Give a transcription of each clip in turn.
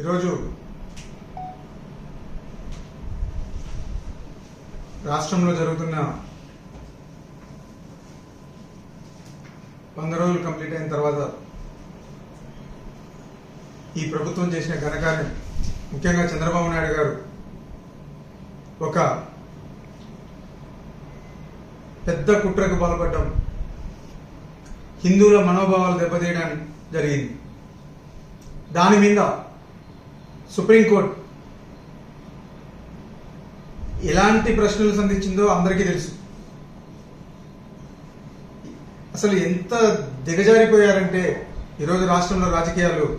ఈరోజు రాష్ట్రంలో జరుగుతున్న వంద రోజులు కంప్లీట్ అయిన తర్వాత ఈ ప్రభుత్వం చేసిన ఘనకార్యం ముఖ్యంగా చంద్రబాబు నాయుడు గారు ఒక పెద్ద కుట్రకు పాల్పడడం హిందువుల మనోభావాలు దెబ్బతీయడం జరిగింది. దాని మీద సుప్రీంకోర్టు ఎలాంటి ప్రశ్నలు సంధించిందో అందరికీ తెలుసు. అసలు ఎంత దిగజారిపోయారంటే ఈరోజు రాష్ట్రంలో రాజకీయాలు.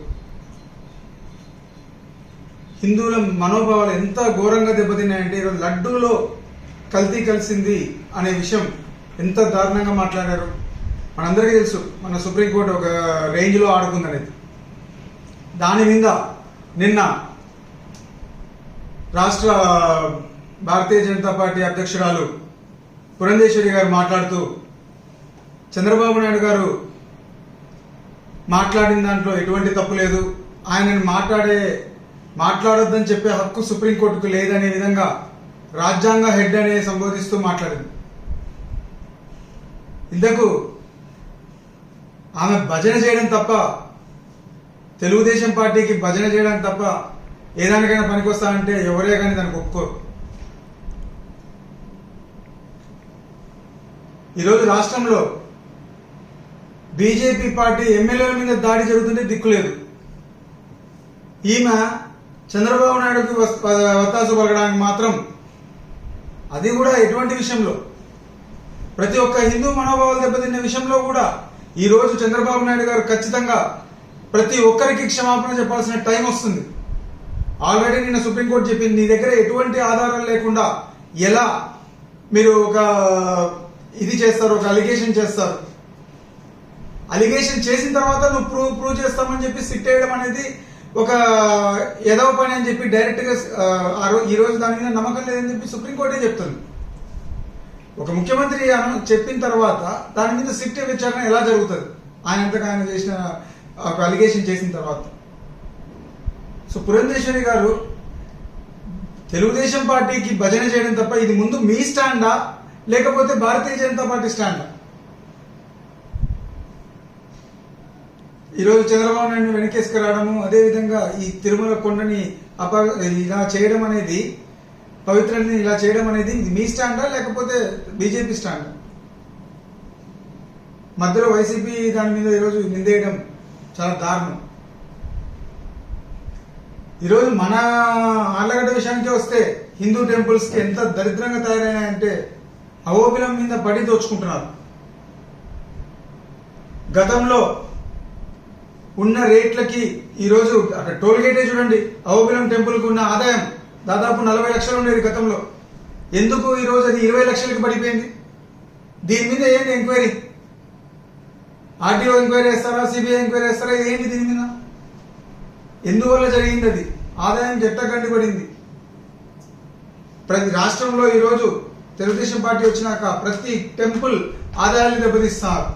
హిందువుల మనోభావాలు ఎంత ఘోరంగా దెబ్బతిన్నాయంటే ఈరోజు లడ్డూలో కల్తీ కలిసింది అనే విషయం ఎంత దారుణంగా మాట్లాడారు. మనందరికీ తెలుసు మన సుప్రీంకోర్టు ఒక రేంజ్లో ఆడుకుందనేది. దాని మీద నిన్న రాష్ట్ర భారతీయ జనతా పార్టీ అధ్యక్షురాలు పురంధేశ్వరి గారు మాట్లాడుతూ చంద్రబాబు నాయుడు గారు మాట్లాడిన దాంట్లో ఎటువంటి తప్పు లేదు. ఆయనని మాట్లాడే మాట్లాడొద్దని చెప్పే హక్కు సుప్రీంకోర్టుకు లేదనే విధంగా రాజ్యాంగ హెడ్ అనే సంబోధిస్తూ మాట్లాడింది. ఇంతకు ఆమె భజన చేయడం తప్ప తెలుగుదేశం పార్టీకి భజన చేయడం తప్ప ఏదానికైనా పనికొస్తానంటే ఎవరే కానీ దానికి ఒప్పుకోరు. ఈరోజు రాష్ట్రంలో బీజేపీ పార్టీ ఎమ్మెల్యేల మీద దాడి జరుగుతుంటే దిక్కులేదు ఈమె చంద్రబాబు నాయుడుకి వత్తాసు పలకడానికి మాత్రం అది కూడా ఎటువంటి విషయంలో? ప్రతి ఒక్క హిందూ మనోభావాలు దెబ్బతిన్న విషయంలో కూడా ఈ రోజు చంద్రబాబు నాయుడు గారు ఖచ్చితంగా ప్రతి ఒక్కరికి క్షమాపణ చెప్పాల్సిన టైం వస్తుంది. ఆల్రెడీ నిన్న సుప్రీంకోర్టు చెప్పింది నీ దగ్గర ఎటువంటి ఆధారాలు లేకుండా ఎలా మీరు ఒక ఇది చేస్తారు ఒక అలిగేషన్ చేస్తారు? అలిగేషన్ చేసిన తర్వాత నువ్వు ప్రూవ్ ప్రూవ్ చేస్తామని చెప్పి సిట్ వేయడం అనేది ఒక ఎదవ పని అని చెప్పి డైరెక్ట్గా ఆ, ఈ రోజు దాని మీద నమ్మకం లేదని చెప్పి సుప్రీంకోర్టే చెప్తుంది. ఒక ముఖ్యమంత్రి చెప్పిన తర్వాత దాని మీద సిట్ విచారణ ఎలా జరుగుతుంది? ఆయన అంతగా ఆయన చేసిన ఒక అలిగేషన్ చేసిన తర్వాత. సో పురంధేశ్వరి గారు తెలుగుదేశం పార్టీకి భజన చేయడం తప్ప ఇది ముందు మీ స్టాండా? లేకపోతే భారతీయ జనతా పార్టీ స్టాండా? ఈరోజు చంద్రబాబు నాయుడు వెనకేసుకురావడము అదేవిధంగా ఈ తిరుమల కొండని అప ఇలా చేయడం అనేది పవిత్రని ఇలా చేయడం అనేది మీ స్టాండా లేకపోతే బీజేపీ స్టాండా? మధ్యలో వైసీపీ దాని మీద ఈరోజు నిందేయడం చాలా దారుణం. ఈరోజు మన ఆళ్ళగడ్డ విషయానికి వస్తే హిందూ టెంపుల్స్కి ఎంత దరిద్రంగా తయారైనాయంటే అవోబిలం మీద పడి దోచుకుంటున్నారు. గతంలో ఉన్న రేట్లకి ఈరోజు అక్కడ టోల్ గేటే చూడండి అవోబిలం టెంపుల్కు ఉన్న ఆదాయం దాదాపు నలభై లక్షలు ఉండేది గతంలో. ఎందుకు ఈరోజు అది ఇరవై లక్షలకి పడిపోయింది? దీని మీద ఏంటి ఎంక్వైరీ? ఆర్టీఓ ఎంక్వైరీ చేస్తారా సిబిఐ ఎంక్వైరీ చేస్తారా ఏంటి దీని మీద? ఎందువల్ల జరిగింది అది? ఆదాయం చెట్ట కండిపడింది ప్రతి రాష్ట్రంలో ఈరోజు తెలుగుదేశం పార్టీ వచ్చినాక ప్రతి టెంపుల్ ఆదాయాన్ని దెబ్బతీస్తారు.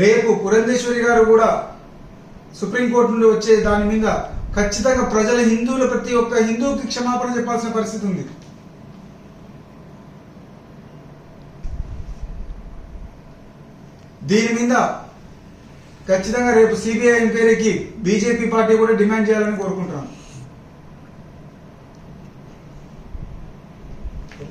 రేపు పురంధేశ్వరి గారు కూడా సుప్రీంకోర్టు నుండి వచ్చే దాని మీద ఖచ్చితంగా ప్రజల హిందువుల ప్రతి ఒక్క హిందువుకి క్షమాపణ చెప్పాల్సిన పరిస్థితి ఉంది. దీని మీద ఖచ్చితంగా రేపు సిబిఐ ఎంక్వైరీకి బీజేపీ పార్టీ కూడా డిమాండ్ చేయాలని కోరుకుంటున్నాను.